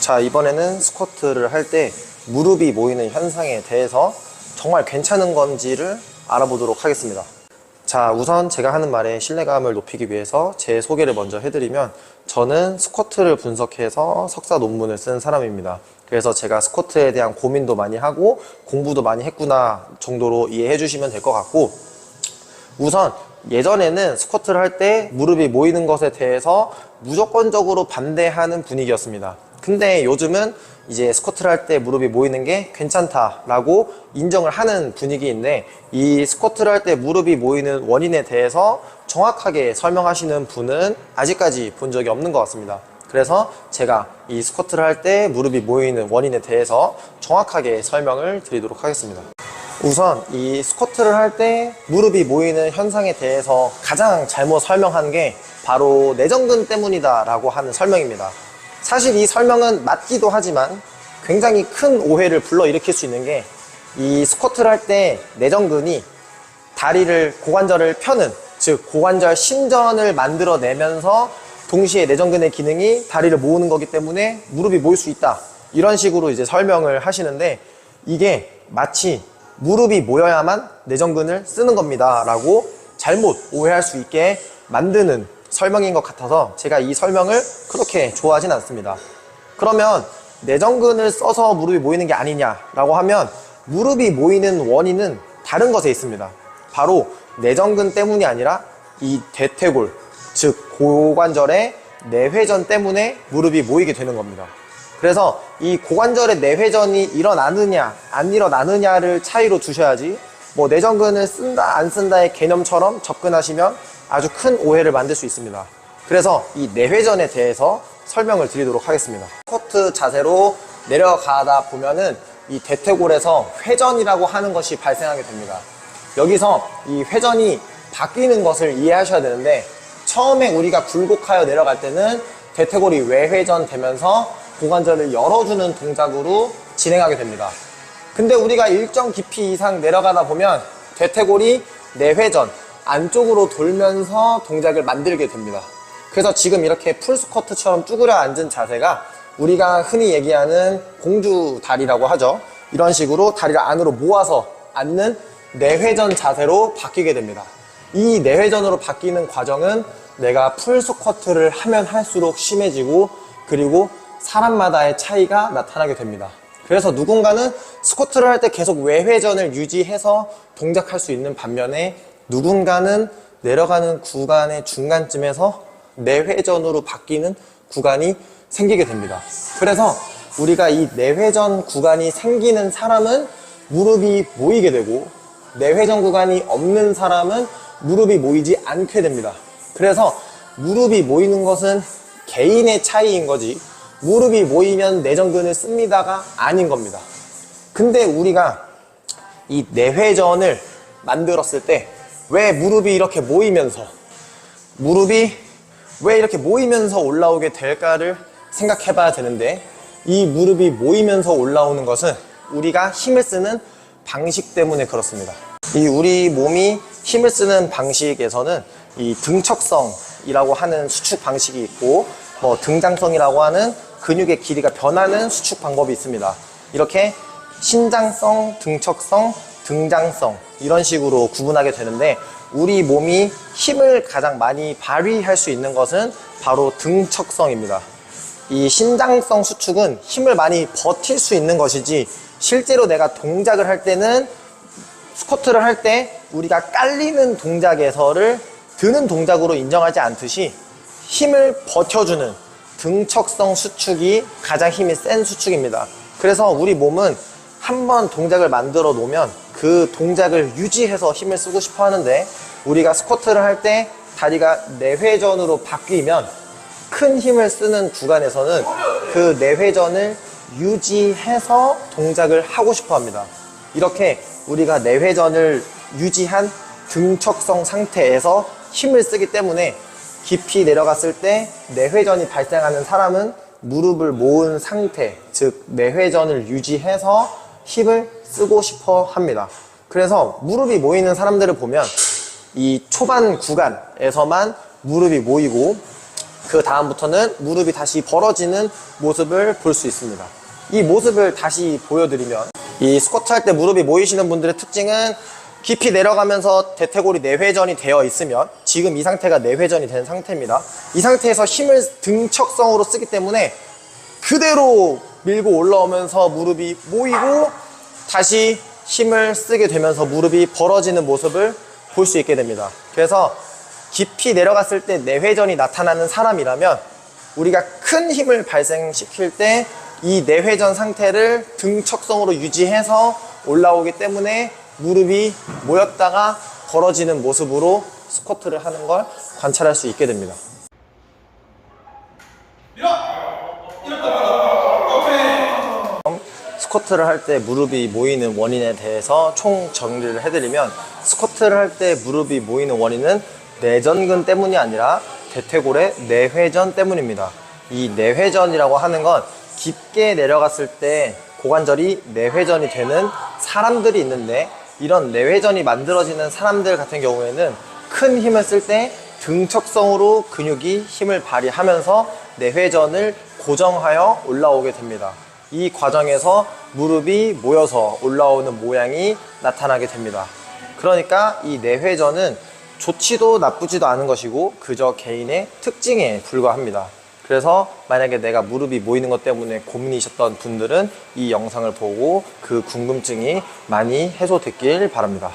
자, 이번에는 스쿼트를 할 때 무릎이 모이는 현상에 대해서 정말 괜찮은 건지를 알아보도록 하겠습니다. 자, 우선 제가 하는 말에 신뢰감을 높이기 위해서 제 소개를 먼저 해드리면 저는 스쿼트를 분석해서 석사 논문을 쓴 사람입니다. 그래서 제가 스쿼트에 대한 고민도 많이 하고 공부도 많이 했구나 정도로 이해해 주시면 될 것 같고 우선 예전에는 스쿼트를 할 때 무릎이 모이는 것에 대해서 무조건적으로 반대하는 분위기였습니다. 근데 요즘은 이제 스쿼트를 할 때 무릎이 모이는 게 괜찮다라고 인정을 하는 분위기인데 이 스쿼트를 할 때 무릎이 모이는 원인에 대해서 정확하게 설명하시는 분은 아직까지 본 적이 없는 것 같습니다. 그래서 제가 이 스쿼트를 할 때 무릎이 모이는 원인에 대해서 정확하게 설명을 드리도록 하겠습니다. 우선 이 스쿼트를 할 때 무릎이 모이는 현상에 대해서 가장 잘못 설명한 게 바로 내전근 때문이다 라고 하는 설명입니다. 사실 이 설명은 맞기도 하지만 굉장히 큰 오해를 불러일으킬 수 있는 게 이 스쿼트를 할 때 내전근이 다리를 고관절을 펴는 즉 고관절 신전을 만들어내면서 동시에 내전근의 기능이 다리를 모으는 거기 때문에 무릎이 모일 수 있다. 이런 식으로 이제 설명을 하시는데 이게 마치 무릎이 모여야만 내전근을 쓰는 겁니다 라고 잘못 오해할 수 있게 만드는 설명인 것 같아서 제가 이 설명을 그렇게 좋아하진 않습니다 그러면 내전근을 써서 무릎이 모이는 게 아니냐라고 하면 무릎이 모이는 원인은 다른 것에 있습니다. 바로 내전근 때문이 아니라 이 대퇴골, 즉 고관절의 내회전 때문에 무릎이 모이게 되는 겁니다. 그래서 이 고관절의 내회전이 일어나느냐 안 일어나느냐를 차이로 두셔야지 뭐 내전근을 쓴다 안 쓴다의 개념처럼 접근하시면 아주 큰 오해를 만들 수 있습니다. 그래서 이 내회전에 대해서 설명을 드리도록 하겠습니다. 스쿼트 자세로 내려가다 보면은 이 대퇴골에서 회전이라고 하는 것이 발생하게 됩니다. 여기서 이 회전이 바뀌는 것을 이해하셔야 되는데 처음에 우리가 굴곡하여 내려갈 때는 대퇴골이 외회전 되면서 고관절을 열어주는 동작으로 진행하게 됩니다. 근데 우리가 일정 깊이 이상 내려가다 보면 대퇴골이 내회전 안쪽으로 돌면서 동작을 만들게 됩니다. 그래서 지금 이렇게 풀스쿼트처럼 쭈그려 앉은 자세가 우리가 흔히 얘기하는 공주 다리라고 하죠. 이런 식으로 다리를 안으로 모아서 앉는 내회전 자세로 바뀌게 됩니다. 이 내회전으로 바뀌는 과정은 내가 풀스쿼트를 하면 할수록 심해지고 그리고 사람마다의 차이가 나타나게 됩니다. 그래서 누군가는 스쿼트를 할 때 계속 외회전을 유지해서 동작할 수 있는 반면에 누군가는 내려가는 구간의 중간쯤에서 내회전으로 바뀌는 구간이 생기게 됩니다. 그래서 우리가 이 내회전 구간이 생기는 사람은 무릎이 모이게 되고 내회전 구간이 없는 사람은 무릎이 모이지 않게 됩니다. 그래서 무릎이 모이는 것은 개인의 차이인 거지 무릎이 모이면 내전근을 씁니다가 아닌 겁니다. 근데 우리가 이 내회전을 만들었을 때 왜 무릎이 이렇게 모이면서 무릎이 왜 이렇게 모이면서 올라오게 될까를 생각해 봐야 되는데 이 무릎이 모이면서 올라오는 것은 우리가 힘을 쓰는 방식 때문에 그렇습니다. 이 우리 몸이 힘을 쓰는 방식에서는 이 등척성이라고 하는 수축 방식이 있고 뭐 등장성이라고 하는 근육의 길이가 변하는 수축 방법이 있습니다. 이렇게 신장성, 등척성, 등장성 이런 식으로 구분하게 되는데 우리 몸이 힘을 가장 많이 발휘할 수 있는 것은 바로 등척성입니다. 이 신장성 수축은 힘을 많이 버틸 수 있는 것이지 실제로 내가 동작을 할 때는 스쿼트를 할 때 우리가 깔리는 동작에서를 드는 동작으로 인정하지 않듯이 힘을 버텨주는 등척성 수축이 가장 힘이 센 수축입니다. 그래서 우리 몸은 한 번 동작을 만들어 놓으면 그 동작을 유지해서 힘을 쓰고 싶어 하는데 우리가 스쿼트를 할 때 다리가 내회전으로 바뀌면 큰 힘을 쓰는 구간에서는 그 내회전을 유지해서 동작을 하고 싶어 합니다. 이렇게 우리가 내회전을 유지한 등척성 상태에서 힘을 쓰기 때문에 깊이 내려갔을 때 내회전이 발생하는 사람은 무릎을 모은 상태, 즉 내회전을 유지해서 힘을 쓰고 싶어 합니다. 그래서 무릎이 모이는 사람들을 보면 이 초반 구간에서만 무릎이 모이고 그 다음부터는 무릎이 다시 벌어지는 모습을 볼 수 있습니다. 이 모습을 다시 보여드리면 이 스쿼트 할 때 무릎이 모이시는 분들의 특징은 깊이 내려가면서 대퇴골이 내회전이 되어 있으면 지금 이 상태가 내회전이 된 상태입니다. 이 상태에서 힘을 등척성으로 쓰기 때문에 그대로 밀고 올라오면서 무릎이 모이고 다시 힘을 쓰게 되면서 무릎이 벌어지는 모습을 볼 수 있게 됩니다. 그래서 깊이 내려갔을 때 내회전이 나타나는 사람이라면 우리가 큰 힘을 발생시킬 때 이 내회전 상태를 등척성으로 유지해서 올라오기 때문에 무릎이 모였다가 벌어지는 모습으로 스쿼트를 하는 걸 관찰할 수 있게 됩니다. 스쿼트를 할 때 무릎이 모이는 원인에 대해서 총 정리를 해드리면 스쿼트를 할 때 무릎이 모이는 원인은 내전근 때문이 아니라 대퇴골의 내회전 때문입니다. 이 내회전이라고 하는 건 깊게 내려갔을 때 고관절이 내회전이 되는 사람들이 있는데 이런 내회전이 만들어지는 사람들 같은 경우에는 큰 힘을 쓸 때 등척성으로 근육이 힘을 발휘하면서 내회전을 고정하여 올라오게 됩니다. 이 과정에서 무릎이 모여서 올라오는 모양이 나타나게 됩니다. 그러니까 이 내회전은 좋지도 나쁘지도 않은 것이고 그저 개인의 특징에 불과합니다. 그래서 만약에 내가 무릎이 모이는 것 때문에 고민이셨던 분들은 이 영상을 보고 그 궁금증이 많이 해소됐길 바랍니다.